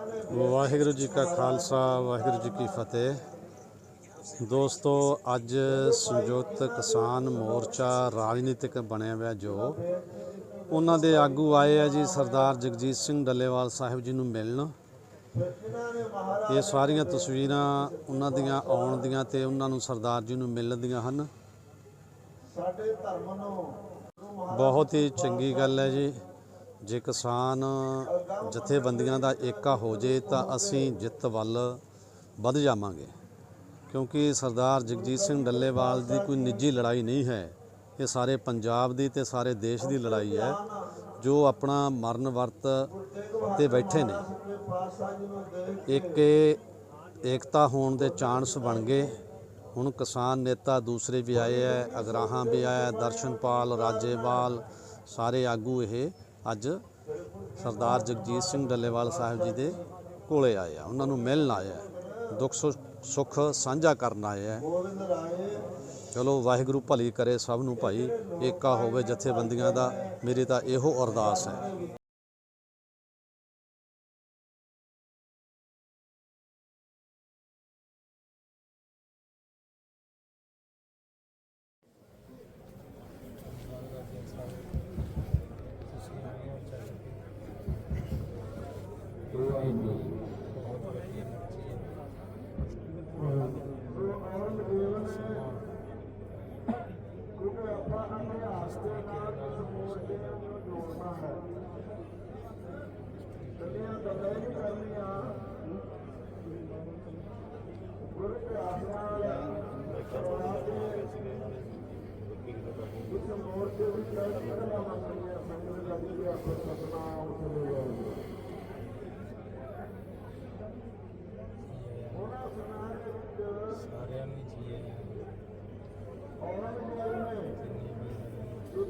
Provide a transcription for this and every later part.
ਵਾਹਿਗੁਰੂ ਜੀ ਕਾ ਖਾਲਸਾ, ਵਾਹਿਗੁਰੂ ਜੀ ਕੀ ਫਤਿਹ। ਦੋਸਤੋ, ਅੱਜ ਸੰਯੁਕਤ ਕਿਸਾਨ ਮੋਰਚਾ ਰਾਜਨੀਤਿਕ ਬਣਿਆ ਹੋਇਆ ਜੋ, ਉਹਨਾਂ ਦੇ ਆਗੂ ਆਏ ਆ ਜੀ ਸਰਦਾਰ ਜਗਜੀਤ ਸਿੰਘ ਡੱਲੇਵਾਲ ਸਾਹਿਬ ਜੀ ਨੂੰ ਮਿਲਣ। ਇਹ ਸਾਰੀਆਂ ਤਸਵੀਰਾਂ ਉਹਨਾਂ ਦੀਆਂ ਆਉਣ ਦੀਆਂ ਤੇ ਉਹਨਾਂ ਨੂੰ ਸਰਦਾਰ ਜੀ ਨੂੰ ਮਿਲਣ ਦੀਆਂ ਹਨ। ਸਾਡੇ ਧਰਮ ਨੂੰ ਬਹੁਤ ਹੀ ਚੰਗੀ ਗੱਲ ਹੈ ਜੀ। ਜੇ ਕਿਸਾਨ ਜਥੇਬੰਦੀਆਂ ਦਾ ਏਕਾ ਹੋ ਜੇ ਤਾਂ ਅਸੀਂ ਜਿੱਤ ਵੱਲ ਵੱਧ ਜਾਵਾਂਗੇ। ਕਿਉਂਕਿ ਸਰਦਾਰ ਜਗਜੀਤ ਸਿੰਘ ਡੱਲੇਵਾਲ ਦੀ ਕੋਈ ਨਿੱਜੀ ਲੜਾਈ ਨਹੀਂ ਹੈ। ਇਹ ਸਾਰੇ ਪੰਜਾਬ ਦੀ ਤੇ ਸਾਰੇ ਦੇਸ਼ ਦੀ ਲੜਾਈ ਹੈ, ਜੋ ਆਪਣਾ ਮਰਨ ਵਰਤ ਤੇ ਬੈਠੇ ਨੇ। ਏਕੇ ਏਕਤਾ ਹੋਣ ਦੇ ਚਾਂਸ ਬਣ ਗਏ। ਹੁਣ ਕਿਸਾਨ ਨੇਤਾ ਦੂਸਰੇ ਵੀ ਆਏ ਐ, ਅਗਰਾਹਾਂ ਵੀ ਆਇਆ ਦਰਸ਼ਨਪਾਲ, ਰਾਜੇਵਾਲ, ਸਾਰੇ ਆਗੂ ਇਹ ਅੱਜ ਸਰਦਾਰ ਜਗਜੀਤ ਸਿੰਘ ਡੱਲੇਵਾਲ ਸਾਹਿਬ ਜੀ ਦੇ ਕੋਲੇ ਆਏ ਆ। ਉਹਨਾਂ ਨੂੰ ਮਿਲਣ ਆਏ ਆ। ਦੁੱਖ ਸੁ- ਸੁੱਖ ਸਾਂਝਾ ਕਰਨ ਆਏ ਆ। ਚਲੋ ਵਾਹਿਗੁਰੂ ਭਲੀ ਕਰੇ ਸਭ ਨੂੰ ਭਾਈ। ਏਕਾ ਹੋਵੇ ਜਥੇਬੰਦੀਆਂ ਦਾ। ਮੇਰੀ ਤਾਂ ਇਹੋ ਅਰਦਾਸ ਹੈ। ਕਿਉਂਕਿ ਆਪਾਂ ਇਤਿਹਾਸ ਦੇ ਨਾਲ ਮੋਰਚੇ ਨੂੰ ਜੋੜਨਾ ਹੈ ਦੁਨੀਆ ਗੱਲਾਂ ਨਹੀਂ ਕਰਨੀਆਂ ਗੁਰੂ ਇਤਿਹਾਸ ਨਾਲ ਕਰਵਾ ਕੇ ਇਸ ਮੋਰਚੇ ਵਿੱਚ ਕਰਨਾ ਮੰਗਿਆ ਸੰਗਤ ਦਾ ਵੀ ਆਪਣਾ ਸਤਨਾਮ ਚਲੇ ਜਾਓ ਉਹਨਾਂ ਸਮਾਜ ਦੇ ਵਿੱਚ ਸਾਰਿਆਂ ਨੂੰ ਜੀਏ ਔਰੰਗਜ਼ੇਬ ਨੇ ਇੱਕ ਹੁਕਮ ਕਰ ਦਿੱਤਾ ਦਿੱਤੇ ਕਰਦੇ ਬੈਠ ਕੇ ਕਿ ਕੇਵਲ ਦੇ ਇਸ ਧਰਤੀ ਦੇ ਉੱਤੇ ਇੱਕੋ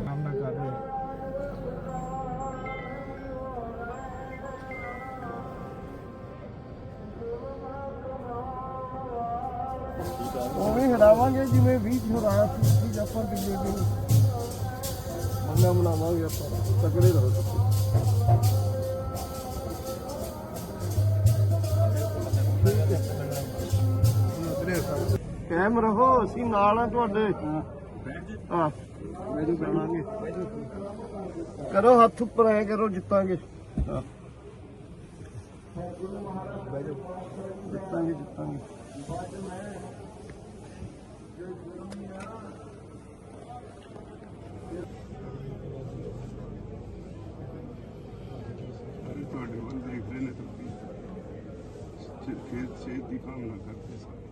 ਸਾਹਮਣਾ ਕਰ ਰਹੇ ਉਵੇਂ ਹਰਾਵਾਂਗੇ ਜਿਵੇਂ 20 ਹਰਾਇਆ ਸੀ ਸੀ ਜਫਰ ਦੇ ਦੇ ਬੰਨਾ ਬਣਾਵਾਂਗੇ ਆਪਾਂ, ਤਕੜੇ ਰਹੋ ਤੁਸੀਂ। ਕਾਇਮ ਰਹੋ ਅਸੀਂ ਨਾਲ ਆ ਤੁਹਾਡੇ। ਹਾਂ। ਮੈਨੂੰ ਕਰਾਂਗੇ ਕਰੋ ਹੱਥ ਉੱਪਰ ਐ ਕਰੋ ਜਿੱਤਾਂਗੇ। ਹਾਂ। ਜਿੱਤਾਂਗੇ ਜਿੱਤਾਂਗੇ। ਸਾਰੇ ਤੁਹਾਡੇ ਵੱਲ ਦੇਖ ਰਹੇ ਨੇ ਤਾਂ। ਖੇਤ ਦੀ ਕਾਮਨਾ ਕਰਦੇ ਸਨ